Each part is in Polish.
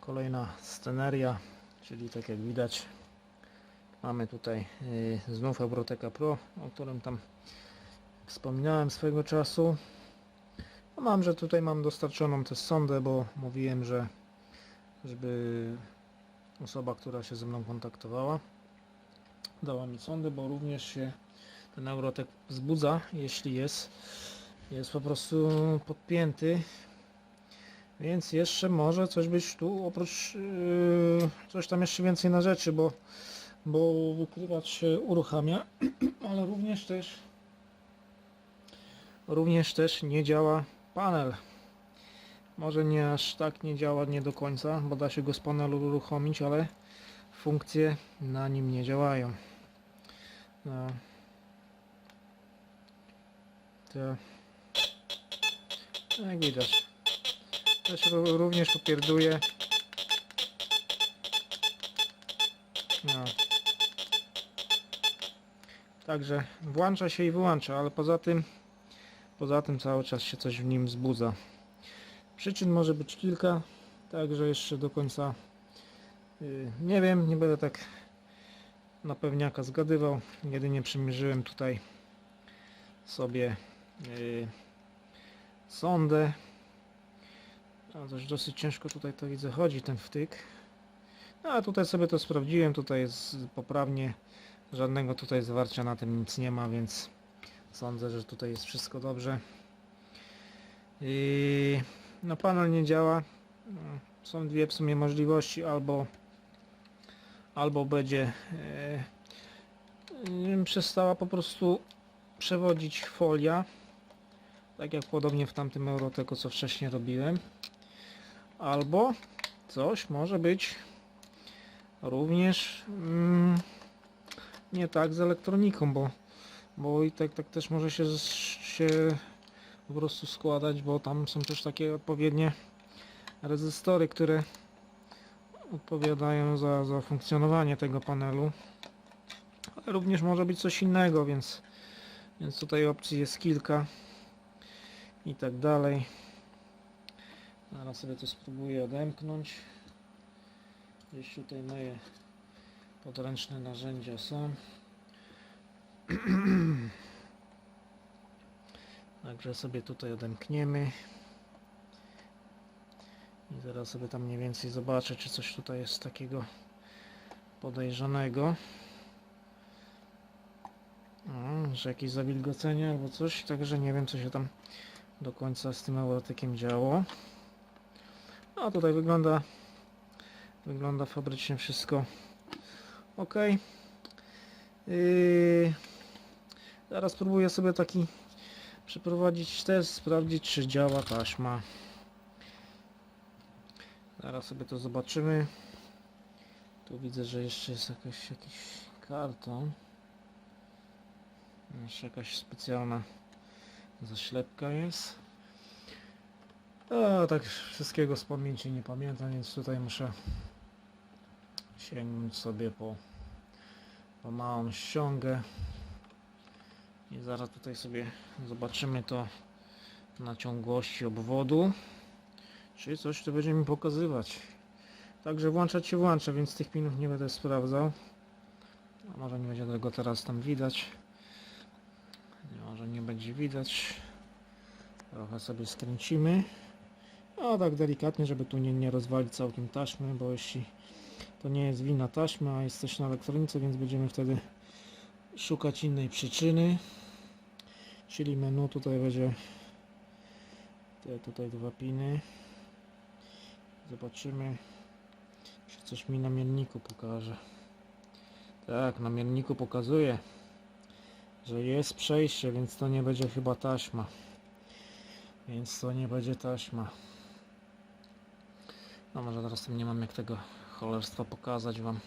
Kolejna sceneria, czyli tak jak widać mamy tutaj y, znów Euroteka Pro, o którym tam wspominałem swego czasu. No mam, że tutaj mam dostarczoną też sondę, bo mówiłem, że żeby osoba, która się ze mną kontaktowała dała mi sondę, bo również się ten Eurotek wzbudza, jeśli jest jest po prostu podpięty więc jeszcze może coś być tu oprócz yy, coś tam jeszcze więcej na rzeczy, bo, bo wykrywacz się uruchamia, ale również też również też nie działa panel. Może nie aż tak nie działa nie do końca, bo da się go z panelu uruchomić, ale funkcje na nim nie działają. No. To jak widać. To się ró- również popierduje. No. Także włącza się i wyłącza, ale poza tym poza tym cały czas się coś w nim wzbudza. Przyczyn może być kilka, także jeszcze do końca yy, nie wiem, nie będę tak na pewniaka zgadywał. Jedynie przymierzyłem tutaj sobie yy, sondę a dosyć ciężko tutaj to widzę chodzi ten wtyk. No, a tutaj sobie to sprawdziłem, tutaj jest poprawnie, żadnego tutaj zwarcia na tym nic nie ma, więc sądzę, że tutaj jest wszystko dobrze. I no panel nie działa. Są dwie w sumie możliwości, albo albo będzie e, przestała po prostu przewodzić folia, tak jak podobnie w tamtym Euroteku co wcześniej robiłem albo coś może być również mm, nie tak z elektroniką, bo, bo i tak, tak też może się, się po prostu składać, bo tam są też takie odpowiednie rezystory, które odpowiadają za, za funkcjonowanie tego panelu. Ale również może być coś innego, więc, więc tutaj opcji jest kilka i tak dalej. Zaraz sobie to spróbuję odemknąć. Gdzieś tutaj moje podręczne narzędzia są. Także sobie tutaj odemkniemy. I zaraz sobie tam mniej więcej zobaczę, czy coś tutaj jest takiego podejrzanego. O, że jakieś zawilgocenie albo coś, także nie wiem co się tam do końca z tym eurotykiem działo. A tutaj wygląda wygląda fabrycznie wszystko ok. Yy, zaraz spróbuję sobie taki przeprowadzić test, sprawdzić czy działa taśma. Zaraz sobie to zobaczymy. Tu widzę, że jeszcze jest jakaś, jakiś karton. Jeszcze jakaś specjalna zaślepka jest. A tak wszystkiego z pamięci nie pamiętam, więc tutaj muszę sięgnąć sobie po, po małą ściągę. I zaraz tutaj sobie zobaczymy to na ciągłości obwodu czy coś tu będzie mi pokazywać. Także włączać się włącza, więc tych pinów nie będę sprawdzał. A może nie będzie tego teraz tam widać. Może nie będzie widać. Trochę sobie skręcimy a tak delikatnie, żeby tu nie, nie rozwalić całkiem taśmy, bo jeśli to nie jest wina taśmy, a jest coś na elektronice, więc będziemy wtedy szukać innej przyczyny. Czyli menu tutaj będzie te tutaj dwa piny. Zobaczymy, czy coś mi na mierniku pokaże. Tak, na mierniku pokazuje, że jest przejście, więc to nie będzie chyba taśma. Więc to nie będzie taśma. No może teraz tym nie mam jak tego cholerstwa pokazać wam.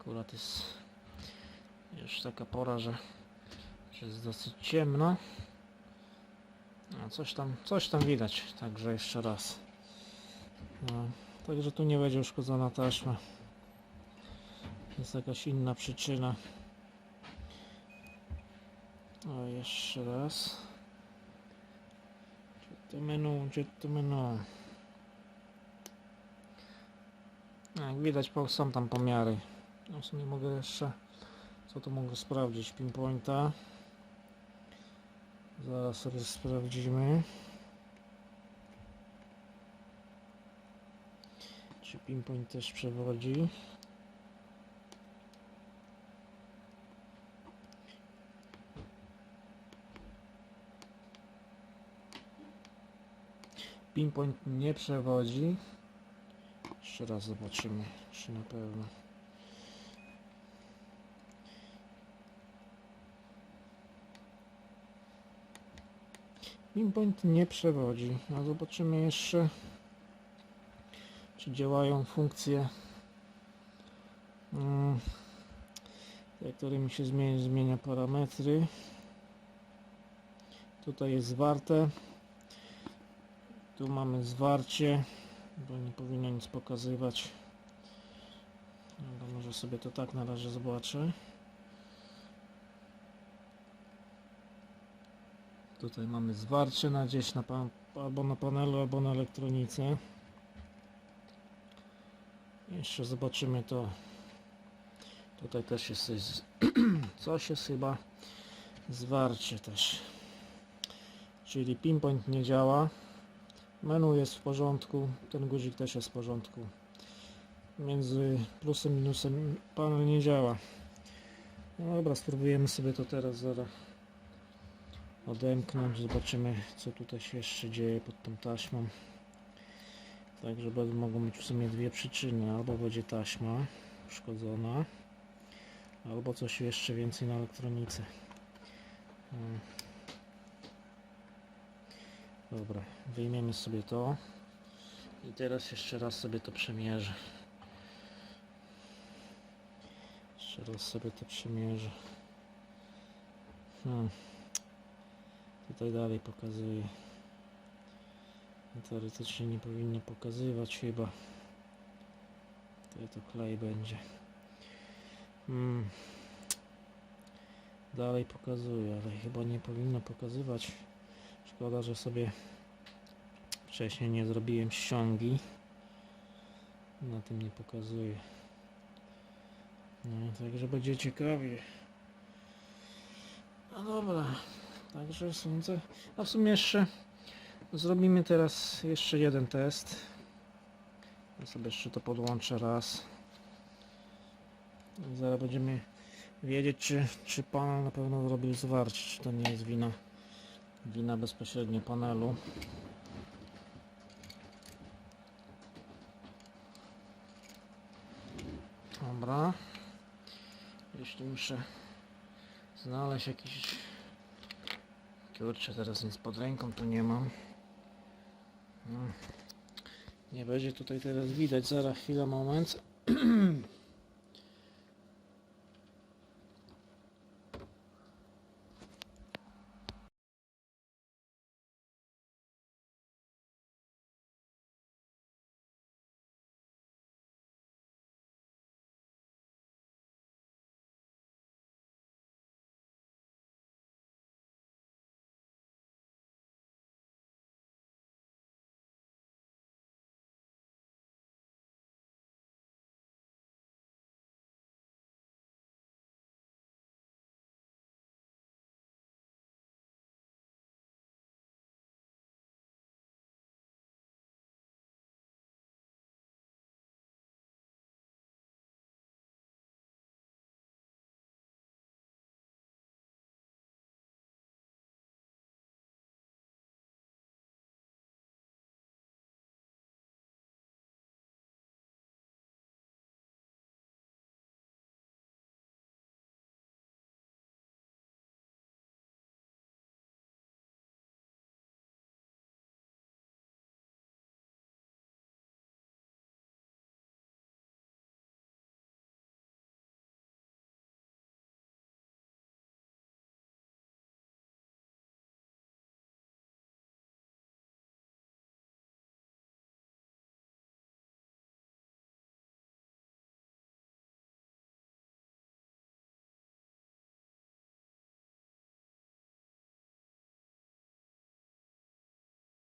Akurat jest już taka pora, że, że jest dosyć ciemno. No, coś tam, coś tam widać, także jeszcze raz. No, także tu nie będzie uszkodzona taśma. Jest jakaś inna przyczyna. O, jeszcze raz. Gdzie to menu, gdzie to menu? No, Jak widać są tam pomiary. No w sumie mogę jeszcze co tu mogę sprawdzić? Pinpointa. Zaraz sobie sprawdzimy. Czy pinpoint też przewodzi? Pinpoint nie przewodzi. Jeszcze raz zobaczymy, czy na pewno. Pinpoint nie przewodzi. A zobaczymy jeszcze, czy działają funkcje, mm, te, którymi się zmienia, zmienia parametry. Tutaj jest zwarte. Tu mamy zwarcie, bo nie powinno nic pokazywać. No może sobie to tak na razie zobaczę. Tutaj mamy zwarcie na gdzieś na pan, albo na panelu, albo na elektronice. Jeszcze zobaczymy to. Tutaj też jest coś, coś jest chyba zwarcie też. Czyli pinpoint nie działa. Menu jest w porządku, ten guzik też jest w porządku. Między plusem i minusem panel nie działa. No dobra, spróbujemy sobie to teraz zaraz odemknąć. Zobaczymy co tutaj się jeszcze dzieje pod tą taśmą. Także będą mogą być w sumie dwie przyczyny. Albo będzie taśma uszkodzona, albo coś jeszcze więcej na elektronice. Dobra, wyjmiemy sobie to. I teraz jeszcze raz sobie to przemierzę. Jeszcze raz sobie to przemierzę. Hmm. Tutaj dalej pokazuje. Teoretycznie nie powinno pokazywać chyba. Tutaj to klej będzie. Hmm. Dalej pokazuje, ale chyba nie powinno pokazywać. Szkoda, że sobie wcześniej nie zrobiłem ściągi. Na tym nie pokazuje. No, także będzie ciekawie. No dobra, także sądzę. A w sumie jeszcze zrobimy teraz jeszcze jeden test. Ja sobie jeszcze to podłączę raz. Zaraz będziemy wiedzieć, czy, czy panel na pewno zrobił zwarcie, czy to nie jest wina wina bezpośrednio panelu. Dobra. Jeśli muszę znaleźć jakiś... Kurczę, teraz nic pod ręką tu nie mam. Hmm. Nie będzie tutaj teraz widać, zaraz chwila, moment.